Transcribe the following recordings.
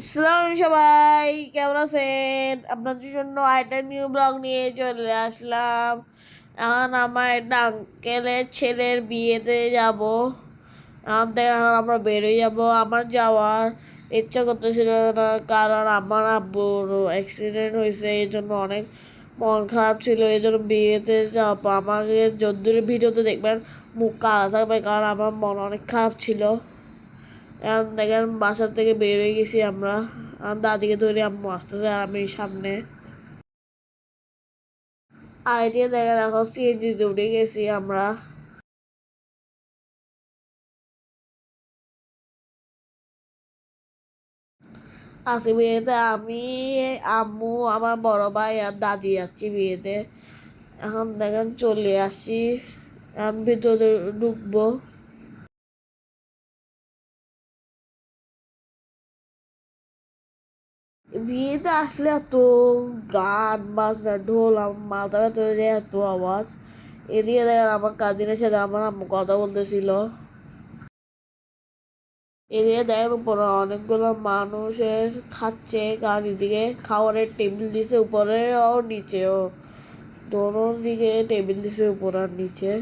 আসসালাম সবাই, কেমন আছেন? আপনাদের জন্য আরেকটা নিউ ব্লগ নিয়ে চলে আসলাম। এখন আমার একটা আঙ্কেলের ছেলের বিয়েতে যাব। এখন থেকে এখন আমরা বেরিয়ে যাব। আমার যাওয়ার ইচ্ছা করতেছিল না, কারণ আমার আব্বুর অ্যাক্সিডেন্ট হয়েছে, এই জন্য অনেক মন খারাপ ছিল, এই জন্য বিয়েতে যাব। আমাকে যদ্দূর ভিডিওতে দেখবেন, মুখ কালা থাকবে, কারণ আমার মন অনেক খারাপ ছিল। এখন দেখেন বাসার থেকে বের হয়ে গেছি আমরা। দাদিকে ধরে আম্মু আসতেছে আর আমি সামনে। আর এদিকে দেখেন এখন সিএনজিতে উঠে গেছি আমরা। আসি বিয়েতে আমি, আম্মু, আমার বড় ভাই আর দাদি যাচ্ছি বিয়েতে। এখন দেখেন চলে আসি। এখন ভিতরে ঢুকবো। বিয়েতে আসলে এত গান, বাজনা, ঢোল মাথা ভেতরে এত আওয়াজ। এদিকে দেখেন আমার কাজিনের সাথে আমার আম্মু কথা বলতেছিল। এদিকে দেখেন উপরে অনেকগুলো মানুষের খাচ্ছে কারণ এদিকে খাবারের টেবিল দিছে উপরে ও নিচেও দোনো দিকে টেবিল দিছে উপর আর নিচে।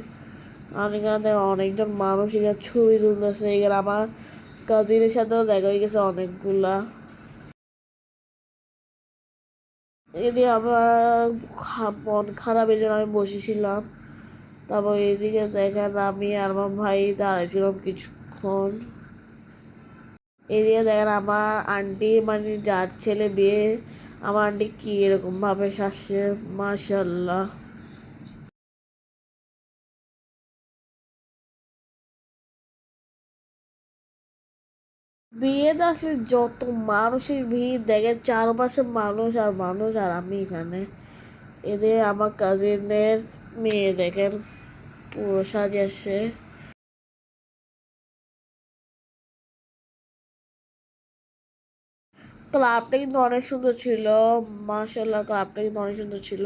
আর এখানে অনেকজন মানুষ এখানে ছবি তুলতেছে। এখানে আমার কাজিনের সাথেও দেখা হয়ে গেছে অনেকগুলা। এদিকে আমার মন খারাপ এই জন্য আমি বসেছিলাম। তারপর এদিকে দেখেন আমি আর আমার ভাই দাঁড়াইছিলাম কিছুক্ষণ। এদিকে দেখেন আমার আন্টি মানে যার ছেলে বিয়ে, আমার আন্টি কী এরকমভাবে ভাবে শাসছে বিয়েতে আসলে যত মানুষের ভিড় দেখে চারপাশে মানুষ আর মানুষ আর আমি এখানে। এদের আমার কাজিনের মেয়ে, দেখেন পুরো সাজিয়েছে ক্লাবটা কিন্তু অনেক সুন্দর ছিল মাসাল্লাহ ক্লাবটা কিন্তু অনেক সুন্দর ছিল।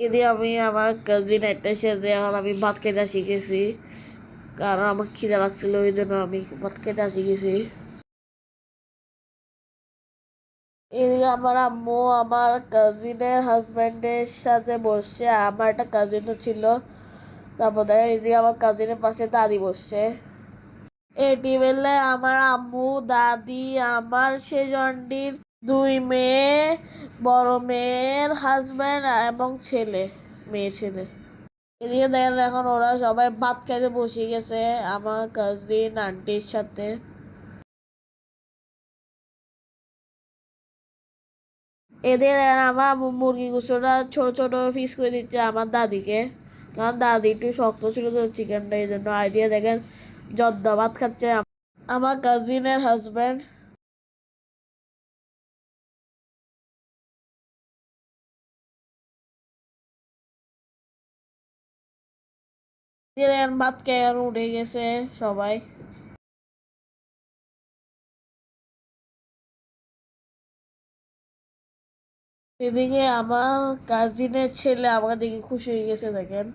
এদিকে আমি আমার কাজিন একটা সাথে এখন আমি ভাত খেতে শিখেছি কারণ আমার খিদে লাগছিল, ওই জন্য আমি ভাত খেতে শিখেছি এদিকে আমার আম্মু আমার কাজিনের হাজব্যান্ডের সাথে বসছে, আমার একটা কাজিনও ছিল। তারপর দেখেন এদিকে আমার কাজিনের পাশে দাদি বসছে। এটি টেবিলে আমার আম্মু, দাদি, আমার সেজন্ডির দুই মেয়ে, বড় মেয়ের হাজব্যান্ড এবং ছেলে, মেয়ে ছেলে। এদিকে দেখেন এখন ওরা সবাই ভাত খাইতে বসে গেছে আমার কাজিন আন্টির সাথে। এদের আমার মুরগি গুছোটা ছোট ছোট পিস করে দিচ্ছে আমার দাদিকে। কারণ দাদি একটু শক্ত ছিল তো চিকেনটা এই জন্য আইডিয়া দেখেন, জর্দা ভাত খাচ্ছে আমার কাজিনের হাজব্যান্ড ভাত খেয়ে আর উঠে গেছে সবাই। এদিকে আমার কাজিনের ছেলে আমাকে দেখে খুশি হয়ে গেছে, দেখেন।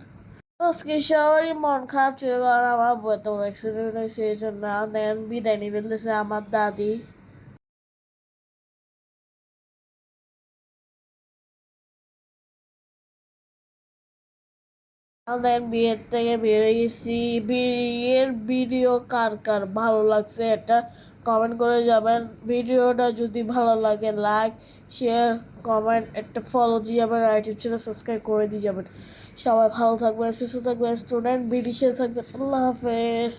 সবারই মন খারাপ ছিল, কারণ আমার বইতে অ্যাক্সিডেন্ট হয়েছে, এই জন্য দেন বিদায় নিয়ে ফেলতেছে আমার দাদি। দেন বিয়ের থেকে বেরিয়ে গেছি বিয়ের ভিডিও কার কার ভালো লাগছে এটা কমেন্ট করে যাবেন। ভিডিওটা যদি ভালো লাগে লাইক শেয়ার কমেন্ট একটা ফলো দিয়ে যাবেন আর ইউটিউব চ্যানেল সাবস্ক্রাইব করে দিয়ে যাবেন। সবাই ভালো থাকবেন, সুস্থ থাকবেন স্টুডেন্ট বিডিশে থাকবেন। আল্লাহ হাফেজ।